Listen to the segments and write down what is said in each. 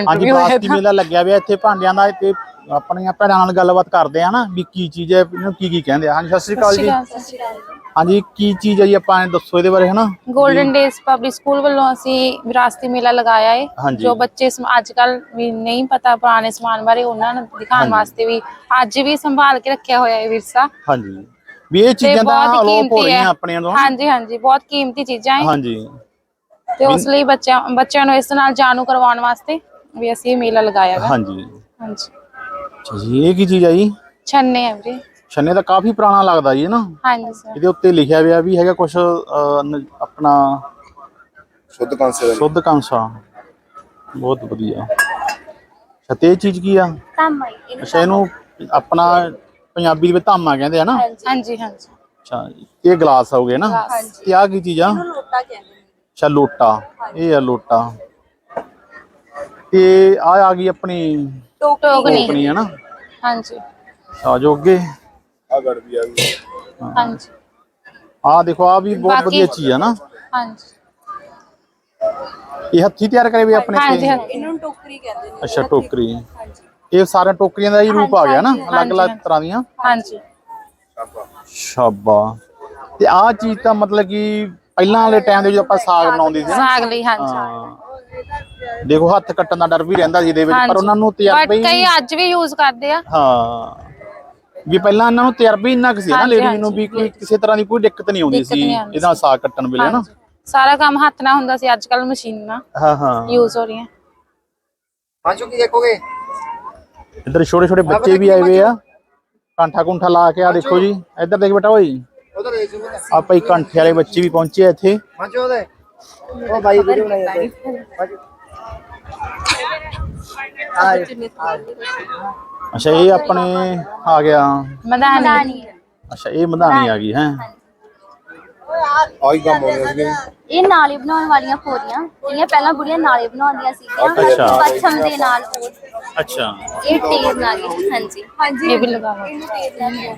ਹਾਂਜੀ ਵੀ ਹੋਇਆ ਬਾਸਤੀ ਮੇਲਾ ਲੱਗਿਆ ਹੋਇਆ ਇੱਥੇ ਭਾਂਡਿਆਂ ਦਾ ਤੇ ਆਪਣੀਆਂ ਭੈਣਾਂ ਨਾਲ ਗੱਲਬਾਤ ਕਰਦੇ ਆ ਨਾ ਵੀ ਕੀ ਚੀਜ਼ ਹੈ ਇਹਨੂੰ ਕੀ ਕੀ ਕਹਿੰਦੇ ਆ। ਹਾਂਜੀ ਸਤਿ ਸ਼੍ਰੀ ਅਕਾਲ ਜੀ। ਹਾਂਜੀ ਕੀ ਚੀਜ਼ ਹੈ ਜੀ ਆਪਾਂ ਐਂ ਦੱਸੋ ਇਹਦੇ ਬਾਰੇ ਹਨਾ? ਗੋਲਡਨ ਡੇਜ਼ ਪਬਲਿਕ ਸਕੂਲ ਵੱਲੋਂ ਅਸੀਂ ਵਿਰਾਸਤੀ ਮੇਲਾ ਲਗਾਇਆ ਹੈ ਹਾਂਜੀ। ਜੋ ਬੱਚੇ ਅੱਜ ਕੱਲ ਵੀ ਨਹੀਂ ਪਤਾ ਪੁਰਾਣੇ ਸਮਾਨ ਬਾਰੇ ਉਹਨਾਂ ਨੂੰ ਦਿਖਾਉਣ ਹਾਂਜੀ। ਵਾਸਤੇ ਵੀ ਅੱਜ ਵੀ ਸੰਭਾਲ ਕੇ ਰੱਖਿਆ ਹੋਇਆ ਹੈ ਵਿਰਸਾ। ਹਾਂਜੀ। ਵੀ ਇਹ ਚੀਜ਼ਾਂ ਤਾਂ ਅਲੋਪ ਹੋ ਰਹੀਆਂ ਆਪਣੀਆਂ ਤੋਂ। ਹਾਂਜੀ ਹਾਂਜੀ ਬਹੁਤ ਕੀਮਤੀ ਚੀਜ਼ਾਂ ਹੈ ਹਾਂਜੀ। ਤੇ ਉਸ ਲਈ ਬੱਚਿਆਂ ਬੱਚਿਆਂ ਨੂੰ ਇਸ ਨਾਲ ਜਾਣੂ ਕਰਵਾਉਣ ਵਾਸਤੇ ਵੀ ਅਸੀਂ ਇਹ ਮੇਲਾ ਲਗਾਇਆ ਹੈ ਹਾਂਜੀ। ਹਾਂਜੀ। ਅੱਛਾ ਜੀ ਇਹ ਕੀ ਚੀਜ਼ ਹੈ ਜੀ? ਛੰਨੇ ਹੈ ਵੀਰੇ। ਛੰਨੇ ਤਾਂ ਕਾਫੀ ਪੁਰਾਣਾ ਲੱਗਦਾ ਜੀ ਨਾ? ਹਾਂਜੀ ਸਰ। ਇਹਦੇ ਉੱਤੇ ਲਿਖਿਆ ਹੋਇਆ ਵੀ ਹੈਗਾ ਕੁਝ ਆਪਣਾ ਸ਼ੁੱਧ ਕਾਂਸੇ ਦਾ ਸ਼ੁੱਧ ਕਾਂਸਾ। ਬਹੁਤ ਵਧੀਆ। ਅੱਛਾ ਤੇ ਇਹ ਚੀਜ਼ ਕੀ ਆ? ਧਾਮਾ ਇਹਨੂੰ ਅੱਛਾ ਇਹਨੂੰ ਆਪਣਾ ਪੰਜਾਬੀ ਦੇ ਵਿੱਚ ਧਾਮਾ ਕਹਿੰਦੇ ਆ ਨਾ? ਹਾਂਜੀ। ਹਾਂਜੀ ਅੱਛਾ ਇਹ ਗਲਾਸ ਹੋ ਗਏ ਨਾ ਤੇ ਆ ਕੀ ਚੀਜ਼ ਆ? ਲੋਟਾ ਕਹਿੰਦੇ ਨੇ। ਅੱਛਾ ਲੋਟਾ। ਇਹ ਆ ਲੋਟਾ। ਤੇ ਆ ਆ ਗਈ ਆਪਣੀ ਟੋਕਨੀ। ਹੈ ਨਾ? ਹਾਂਜੀ। ਆ ਜੋ ਅੱਗੇ। ਆ ਗੜ ਵੀ ਆ ਗਈ। ਹਾਂਜੀ। ਆ ਦੇਖੋ ਆ ਵੀ ਬਹੁਤ ਵਧੀਆ ਚੀਜ਼ ਆ ਨਾ। ਹਾਂਜੀ। ਇਹ ਹੱਥੀ ਤਿਆਰ ਕਰੇ ਵੀ ਆਪਣੇ ਹਾਂਜੀ ਤੇ ਹਾਂਜੀ। ਇਹਨੂੰ ਟੋਕਰੀ ਕਹਿੰਦੇ ਨੇ। ਅੱਛਾ ਟੋਕਰੀ। ਇਹ ਸਾਰੀਆਂ ਟੋਕਰੀਆਂ ਦਾ ਹੀ ਰੂਪ ਆ ਗਿਆ ਨਾ ਅਲੱਗ-ਅਲੱਗ। ਤਰ੍ਹਾਂ ਦੀਆਂ? ਹਾਂਜੀ। ਸ਼ਾਬਾ। ਤੇ ਆ ਚੀਜ਼ ਤਾਂ ਮਤਲਬ ਕਿ ਪਹਿਲਾਂ ਵਾਲੇ ਟਾਈਮ ਦੇ ਜਦੋਂ ਆਪਾਂ ਸਾਗ ਬਣਾਉਂਦੇ ਸੀ ਨਾ? ਸਾਗ ਲਈ ਹਾਂਜੀ। ਹਾਂ। ਦੇਖੋ ਹੱਥ ਕੱਟਣ ਦਾ ਡਰ ਵੀ ਰਹਿੰਦਾ ਸੀ ਇਹਦੇ ਵਿੱਚ ਪਰ। ਉਹਨਾਂ ਨੂੰ ਤਜਰਬਾ ਹੀ ਕਈ ਅੱਜ ਵੀ ਯੂਜ਼ ਕਰਦੇ ਆ। ਹਾਂ। ਵੀ ਪਹਿਲਾਂ ਇਹਨਾਂ ਨੂੰ ਤਜਰਬਾ ਹੀ ਇੰਨਾ ਕੁ ਸੀ ਨਾ ਲੇਡੀਜ਼ ਨੂੰ ਵੀ ਕੋਈ ਕਿਸੇ ਤਰ੍ਹਾਂ ਦੀ ਕੋਈ ਦਿੱਕਤ ਨਹੀਂ ਆਉਂਦੀ ਸੀ ਇਹਦਾ ਸਾਗ ਕੱਟਣ ਵੇਲੇ ਨਾ। ਸਾਰਾ ਕੰਮ ਹੱਥ ਨਾਲ ਹੁੰਦਾ ਸੀ ਅੱਜ ਕੱਲ ਮਸ਼ੀਨਾਂ ਹਾਂ ਹਾਂ। ਯੂਜ਼ ਹੋ ਰਹੀਆਂ। ਪਾਂਚੋ ਕੀ ਦੇਖੋਗੇ? ਇੱਧਰ ਛੋਟੇ ਛੋਟੇ ਬੱਚੇ ਵੀ ਆਏ ਹੋਏ ਆ। ਕਾਂਠਾ ਕੁੰਠਾ ਲਾ ਕੇ ਆ ਦੇਖੋ ਜੀ। ਇੱਧਰ ਦੇਖ ਬੇਟਾ ਓਏ। ਉਧਰ ਦੇ ਜੂਗਾ ਆ ਭਾਈ ਕਾਂਠੇ ਵਾਲੇ ਬੱਚੇ ਵੀ ਪਹੁੰਚੇ ਆ ਇੱਥੇ। ਪਾਂਚੋ ਉਹਦੇ। ਉਹ ਬਾਈ ਵੀਡੀਓ ਬਣਾਈ ਜਾਂਦੇ। ਅੱਛਾ ਇਹ ਆਪਣੇ ਆ ਗਿਆ। ਮਧਾਨੀ ਅੱਛਾ ਇਹ ਮਧਾਣੀ ਆ ਗਈ ਹੈ? ਆਈ ਕੰਮ ਹੋਣੇ ਸੀਗੇ ਇਹ ਨਾਲੇ ਬਣਾਉਣ ਵਾਲੀਆਂ ਪੋਰੀਆਂ। ਜਿਹੜੀਆਂ ਪਹਿਲਾਂ ਬੁੜੀਆਂ ਨਾਲੇ ਬਣਾਉਂਦੀਆਂ ਸੀਗੀਆਂ ਅੱਛਾ। ਪੱਛਮ ਦੇ ਨਾਲ ਅੱਛਾ। ਇਹ ਟੇਰ ਨਾਲ ਹੀ, ਹਾਂਜੀ। ਹਾਂਜੀ। ਇਹ ਵੀ ਲਗਾਵਾ ਇਹਨੂੰ ਟੇਰ ਨਾਲ ਹੀ।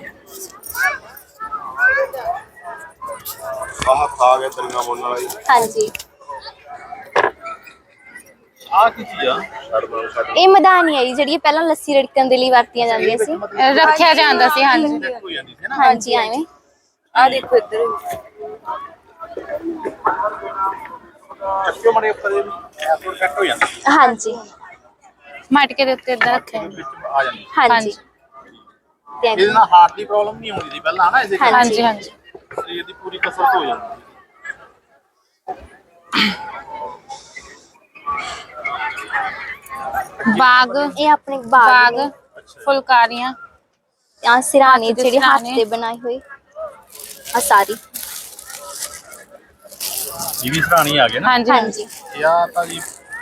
ਆਹ ਖਾ ਗਿਆ ਤਰੀਆਂ ਬੋਲਣ ਵਾਲੀ। ਹਾਂਜੀ। ਆ ਕੀ ਚੀਜ਼ ਆ? ਇਹ ਮਧਾਨੀ ਹੈ ਜੀ ਜਿਹੜੀ ਪਹਿਲਾਂ ਲੱਸੀ ਰੜਕਣ ਦੇ ਲਈ ਵਰਤੀਆਂ ਜਾਂਦੀਆਂ ਸੀ। ਰੱਖਿਆ ਜਾਂਦਾ ਸੀ ਹਾਂਜੀ। ਨਾ ਹਾਂਜੀ। ਐਵੇਂ ਆ ਦੇਖੋ ਇੱਧਰ ਚੱਕਿਓ ਮੜੇ ਉੱਪਰ ਇਹ ਵੀ ਕੱਟ ਹੋ ਜਾਂਦੀ। ਹਾਂਜੀ। ਮਟਕੇ ਦੇ ਉੱਤੇ ਇੱਧਰ ਰੱਖਿਆ। ਆ ਜਾਂਦੀ। ਹਾਂਜੀ। ਇਹਦੇ ਨਾਲ ਹਾਰਟ ਦੀ ਪ੍ਰੋਬਲਮ ਨਹੀਂ ਹੁੰਦੀ ਸੀ ਪਹਿਲਾਂ ਹਨਾ? ਇਸੇ ਕਰਕੇ ਹਾਂਜੀ ਹਾਂਜੀ। ਸਰੀਰ ਦੀ ਪੂਰੀ ਕਸਰਤ ਹੋ ਜਾਂਦੀ। ਬਾਗ। ਇਹ ਆਪਣੇ ਬਾਗ ਬਾਗ ਫੁਲਕਾਰੀਆਂ। ਆ ਸਿਰਾਣੇ ਹੱਥ ਦੇ ਜਿਹੜੇ ਹੱਥ ਸਿਰਹਾਣੇ। ਤੇ ਬਣਾਈ ਹੋਈ। ਆ ਸਾਰੀ। ਇਹ ਵੀ ਸਰਾਣੀ ਆ ਗਏ ਨਾ? ਹਾਂਜੀ। ਹਾਂਜੀ। ਇਹ ਆ ਤਾਂ ਜੀ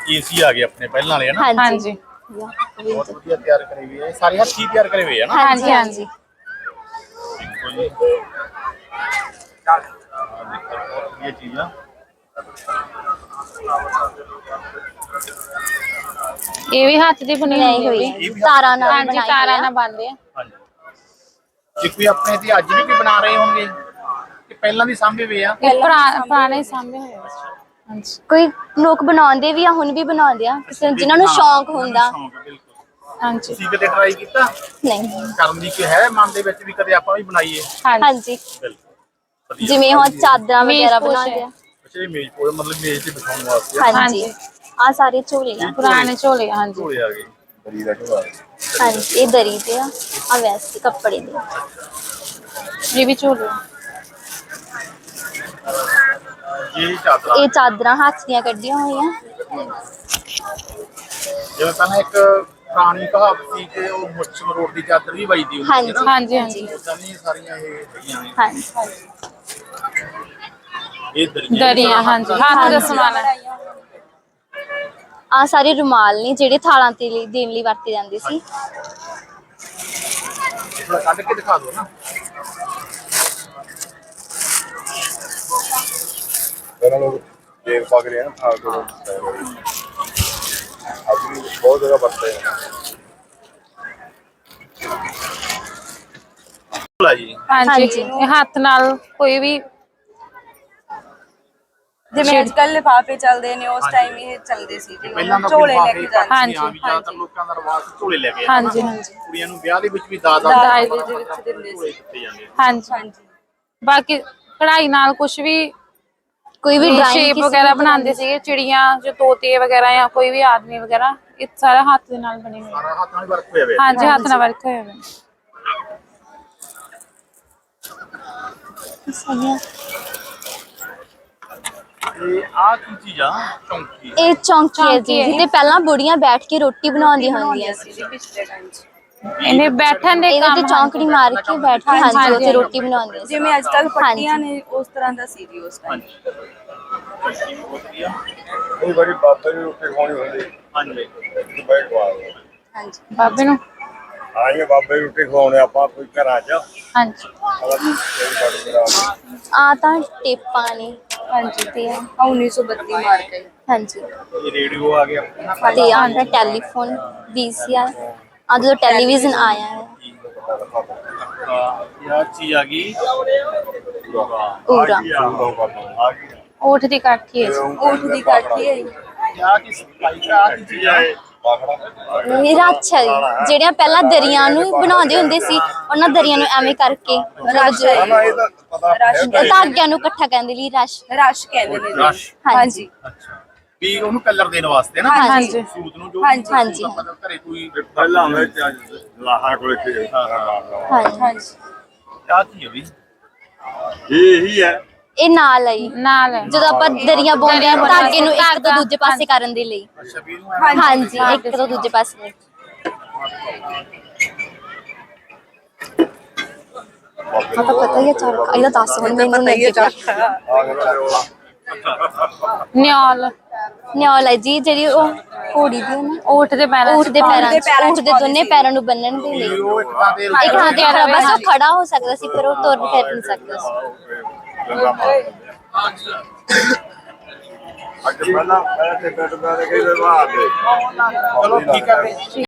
ਏਸੀ ਆ ਗਏ ਆਪਣੇ ਪਹਿਲਾਂ ਵਾਲੇ ਹਨਾ ਹਾਂਜੀ। ਹਾਂਜੀ। ਬਹੁਤ ਵਧੀਆ ਤਿਆਰ ਕਰੇ ਹੋਏ ਆ ਇਹ ਸਾਰੇ ਹੱਥੀਂ ਤਿਆਰ ਕਰੇ ਹੋਏ ਆ ਨਾ? ਹਾਂਜੀ ਹਾਂਜੀ। ਦੇਖੋ ਜੀ। ਆਹ ਦੇਖੋ ਬਹੁਤ ਵਧੀਆ ਚੀਜ਼ ਆ। ਇਹ ਵੀ ਹੱਥ ਦੀ ਬਣੀ ਬਣਾਈ ਹੋਈ ਤਾਰਾਂ ਨਾਲ ਹਾਂਜੀ ਬਣਾਈ ਤਾਰਾਂ ਹੋਈ ਨਾਲ ਆ। ਬਣਦੇ ਆ। ਹਾਂਜੀ। ਇਹ ਕੋਈ ਆਪਣੇ ਤੇ ਅੱਜ ਵੀ ਕੋਈ ਬਣਾ ਰਹੇ ਹੋਣਗੇ? ਕਿ ਪਹਿਲਾਂ ਵੀ ਸਾਂਭੇ ਹੋਏ ਆ? ਇਹ ਪੁਰਾ- ਪੁਰਾਣੇ ਸਾਹਮਣੇ ਹੋਏ ਆ। ਹਾਂਜੀ। ਕੋਈ ਲੋਕ ਬਣਾਉਂਦੇ ਵੀ ਆ ਹੁਣ ਵੀ ਬਣਾਉਂਦੇ ਆ? ਕਿਸੇ ਜਿਨ੍ਹਾਂ ਨੂੰ ਸ਼ੌਂਕ ਹੁੰਦਾ। ਸ਼ੌਂਕ ਆ, ਬਿਲਕੁਲ। ਹਾਂਜੀ। ਤੁਸੀਂ ਕਦੇ ਟਰਾਈ ਕੀਤਾ? ਨਹੀਂ। ਕਰਨ ਦੀ ਕੋਈ ਹੈ ਮਨ ਦੇ ਵਿੱਚ ਵੀ ਕਦੇ ਆਪਾਂ ਵੀ ਬਣਾਈਏ? ਹਾਂਜੀ। ਹਾਂਜੀ। ਬਿਲਕੁਲ ਵਧੀਆ। ਜਿਵੇਂ ਹੁਣ ਚਾਦਰਾਂ ਮੇਜ਼ ਵਗੈਰਾ ਪੋਸ਼ ਬਣਾਉਂਦੇ ਆ। ਅੱਛਾ ਇਹ ਮੇਜ਼ ਕੋਲ ਮਤਲਬ ਮੇਜ਼ ਤੇ ਬਿਠਾਉਣ ਵਾਸਤੇ। ਹਾਂਜੀ। ਹਾਂਜੀ। ਆ ਸਾਰੇ ਝੋਲੇ ਆ ਪੁਰਾਣੇ ਝੋਲੇ ਹਾਂਜੀ। ਝੋਲੇ ਆ ਗਏ। ਬਰੀ ਦਾ ਢੋਆ ਹਾਂਜੀ ਇਹ ਦਰੀ ਤੇ ਆ ਆ ਵੈਸਟ ਕੱਪੜੇ ਦੇ। ਇਹ ਵੀ ਝੋਲੇ ਇਹ ਚਾਦਰਾਂ। ਇਹ ਚਾਦਰਾਂ ਹੱਥ ਦੀਆਂ ਕੱਢੀਆਂ ਹੋਈਆਂ। ਜਿਵੇਂ ਪਹਿਲਾਂ ਇੱਕ ਪੁਰਾਣੀ ਕਹਾਵਤ ਸੀ ਕਿ ਉਹ ਮੁੱਛ ਮਰੋੜ ਦੀ ਚਾਦਰ ਵੀ ਵੱਜਦੀ ਹੁੰਦੀ ਸੀ ਨਾ। ਹਾਂਜੀ ਹਾਂਜੀ। ਉਦਾਂ ਦੀਆਂ ਸਾਰੀਆਂ ਇਹ ਹੈਗੀਆਂ ਨੇ। ਹਾਂਜੀ ਇਹ ਦਰੀਆਂ ਦਰੀਆਂ ਹਾਂਜੀ। ਹੱਥ ਦਾ ਸਮਾਨ ਹੈ। ਆ ਸਾਰੇ ਰੁਮਾਲ ਨੇ ਜਿਹੜੇ ਥਾਲਾਂ ਤੇ ਲਈ ਦੇਣ ਲਈ ਵਰਤੇ ਜਾਂਦੇ ਸੀ। ਥੋੜਾ ਕੱਢ ਕੇ ਦਿਖਾ ਦਿਓ ਨਾ। ਇਹਨਾਂ ਲੋਕ ਦੇਖ ਪਾ ਕੇ ਨਾ ਥਾਲ ਤੋਂ। ਅਭੀ ਬਹੁਤ ਜਗ੍ਹਾ ਵਰਤੇ हैं ਭਲਾ ਜੀ। ਹਾਂਜੀ ਹਾਂਜੀ। ਇਹ ਹੱਥ ਨਾਲ ਕੋਈ ਵੀ ਜਿਵੇਂ ਅੱਜ ਕੱਲ ਲਿਫਾਫੇ ਚੱਲਦੇ ਨੇ ਉਸ ਟਾਈਮ ਇਹ ਚੱਲਦੇ ਸੀ ਪਹਿਲਾਂ ਤਾਂ ਝੋਲੇ ਲੈ ਕੇ ਜਾਂਦੇ ਹਾਂਜੀ, ਜ਼ਿਆਦਾਤਰ ਲੋਕਾਂ ਦਾ ਰਿਵਾਜ ਝੋਲੇ ਲੈ ਕੇ ਹਾਂਜੀ ਹਾਂਜੀ। ਕੁੜੀਆਂ ਨੂੰ ਵਿਆਹ ਦੇ ਵਿੱਚ ਵੀ ਦਾਦਾ ਦਾਜ ਦੇ ਵਿੱਚ ਦਿੰਦੇ ਸੀ। ਦਿੱਤੇ ਜਾਂਦੇ ਆ। ਹਾਂਜੀ। ਹਾਂਜੀ। ਬਾਕੀ ਕਢਾਈ ਨਾਲ ਕੁਝ ਵੀ ਕੋਈ ਵੀ ਡਰਾਇੰਗ ਸ਼ੇਪ ਵਗੈਰਾ ਬਣਾਉਂਦੇ ਸੀਗੇ ਚਿੜੀਆਂ ਜੋ ਤੋਤੇ ਵਗੈਰਾ ਜਾਂ ਕੋਈ ਵੀ ਆਦਮੀ ਵਗੈਰਾ ਇਹ ਸਾਰਾ ਹੱਥ ਦੇ ਨਾਲ ਬਣੇ ਹੋਏ। ਸਾਰਾ ਹੱਥ ਨਾਲ ਵਰਕ ਹੋਇਆ ਹੋਇਆ। ਹਾਂਜੀ ਹੱਥ ਨਾਲ ਵਰਕ ਹੋਇਆ ਹੋਇਆ। ਤੇ ਆਹ ਕੀ ਚੀਜ਼ ਆ? ਚੌਂਕੀ। ਇਹ ਚੌਂਕੀ ਹੈ ਚੌਂਕੀ ਜੀ ਹੈ। ਜਿੱਤੇ ਪਹਿਲਾਂ ਬੁੜੀਆਂ ਬੈਠ ਕੇ ਰੋਟੀ ਬਣਾਉਂਦੀਆਂ ਹੁੰਦੀਆਂ ਸੀ ਜੀ ਪਿਛਲੇ ਟਾਈਮ 'ਚ। ਇਹਨੇ ਬੈਠਣ ਦੇ ਇਹਦੇ ਕੰਮ ਤੇ ਚੌਂਕੜੀ ਮਾਰ ਕੇ ਬੈਠ ਕੇ ਹਾਂਜੀ, ਹਾਂਜੀ ਉੱਥੇ ਹਾਂਜੀ। ਰੋਟੀ ਬਣਾਉਂਦੀਆਂ ਸੀ। ਜਿਵੇਂ ਅੱਜ ਕੱਲ ਹਾਂਜੀ। ਪੱਟੀਆਂ ਨੇ ਉਸ ਤਰ੍ਹਾਂ ਦਾ ਸੀ ਜੀ ਉਸ ਟਾਈਮ ਉਹ ਬੜੀ ਬਾਬੇ ਨੂੰ ਰੋਟੀ ਖਾਣੀ ਹੁੰਦੀ। ਹਾਂਜੀ। ਬੈਠ ਪਾ ਹਾਂਜੀ। ਬਾਬੇ ਨੂੰ? ਆਈਏ ਬਾਬੇ ਨੂੰ ਰੋਟੀ ਖਵਾਉਣੇ ਆਪਾਂ ਕੋਈ ਘਰਾਂ 'ਚ। ਹਾਂਜੀ। ਆ ਤਾਂ ਟੇਪਾਂ ਨੇ। ਹਾਂਜੀ ਤੇ ਆ 1932 ਮਾਰ ਕੇ ਹਾਂਜੀ। ਇਹ ਰੇਡੀਓ ਆ ਗਿਆ? ਆਪਣਾ ਤੇ ਆ ਦਾ ਟੈਲੀਫੋਨ ਵੀਸੀਆਰ ਆ ਜਦੋਂ ਟੈਲੀਵਿਜ਼ਨ ਆਇਆ ਹੈ। ਇਹ ਚੀਜ਼ ਆ ਗਈ। ਪੂਰਾ ਆ ਗਈ ਓਠ ਦੀ ਕਾਠੀ ਹੈ ਜੀ। ਊਠ ਦੀ ਕਾਠੀ ਹੈ ਜੀ। ਆ ਕੀ ਸਪਾਈ ਆ ਕੀ ਚੀਜ਼ ਇਹ ਰੱਛ ਹੈ। ਜਿਹੜੀਆਂ ਪਹਿਲਾਂ ਦਰਿਆ ਨੂੰ ਬਣਾਉਂਦੇ ਹੁੰਦੇ ਸੀ ਉਹਨਾਂ ਦਰਿਆ ਨੂੰ ਐਵੇਂ ਕਰਕੇ ਹੈ। ਤਾਂ ਹੈ। ਉਹ ਧਾਗਿਆਂ ਨੂੰ ਇਕੱਠਾ ਕਰਨ ਦੇ ਲਈ ਰਸ਼। ਰਸ਼ ਕਹਿੰਦੇ ਨੇ ਰਸ਼। ਹਾਂਜੀ। ਅੱਛਾ। ਵੀ ਉਹਨੂੰ ਕਲਰ ਦੇਣ ਵਾਸਤੇ ਨਾ? ਹਾਂਜੀ। ਸੂਟ ਨੂੰ ਜੋ ਹਾਂਜੀ, ਹਾਂਜੀ। ਮਤਲਬ ਘਰੇ ਕੋਈ ਪਹਿਲਾਂ ਵਿੱਚ ਲਾਹਾ ਕੋਲੇ ਤੇ ਹਾਂਜੀ। ਹਾਂਜੀ। ਆ ਕੀ ਹੈ ਵੀ? ਇਹ ਹੀ ਹੈ। ਇਹ ਨਾਲ ਹੈ ਜੀ। ਨਾਲ ਹੈ ਜਦੋਂ ਆਪਾਂ ਦਰੀਆਂ ਬੁਣਦੇ ਆ ਦਰੀਆਂ ਧਾਗੇ ਨੂੰ ਇੱਕ ਤੋਂ ਦੂਜੇ ਪਾਸੇ ਕਰਨ ਦੇ ਲਈ। ਅੱਛਾ ਵੀ ਇਹਨੂੰ ਐਂ- ਹਾਂਜੀ। ਇੱਕ ਤੋਂ ਦੂਜੇ ਪਾਸੇ। ਲਈ। ਆ ਤਾਂ ਪਤਾ ਹੀ ਹੈ ਚਾਰ ਇਹਦਾ ਦੱਸ ਹੁਣ ਮੈਨੂੰ ਨਹੀਂ ਇਹ ਪਤਾ। ਆ ਗਿਆ ਨਿਆਲ ਨਿਆਲ ਹੈ ਜੀ ਜਿਹੜੀ ਉਹ ਘੋੜੀ ਦੀ ਨਾ ਓਠ ਦੇ ਪੈਰਾਂ ਊਠ ਦੇ ਪੈਰਾਂ ਦੇ ਪੈਰਾਂ ਊਠ ਦੇ ਦੋਨੇ ਪੈਰਾਂ ਨੂੰ ਬੰਨਣ ਦੇ ਲਈ। ਉਹ ਇੱਕ ਥਾਂ ਤੇ ਇੱਕ ਥਾਂ ਤੇ ਖੜਾ ਬਸ ਉਹ ਖੜਾ ਹੋ ਸਕਦਾ ਸੀ ਪਰ ਉਹ ਤੁਰ ਫਿਰ ਨਹੀਂ ਸਕਦਾ ਸੀ। ਅੱਜ ਪਹਿਲਾਂ ਪਹਿਲਾਂ ਤੇ ਬੈਠ ਬੈਠ ਕੇ ਦਰਬਾਰ ਦੇ ਚਲੋ ਠੀਕ ਹੈ।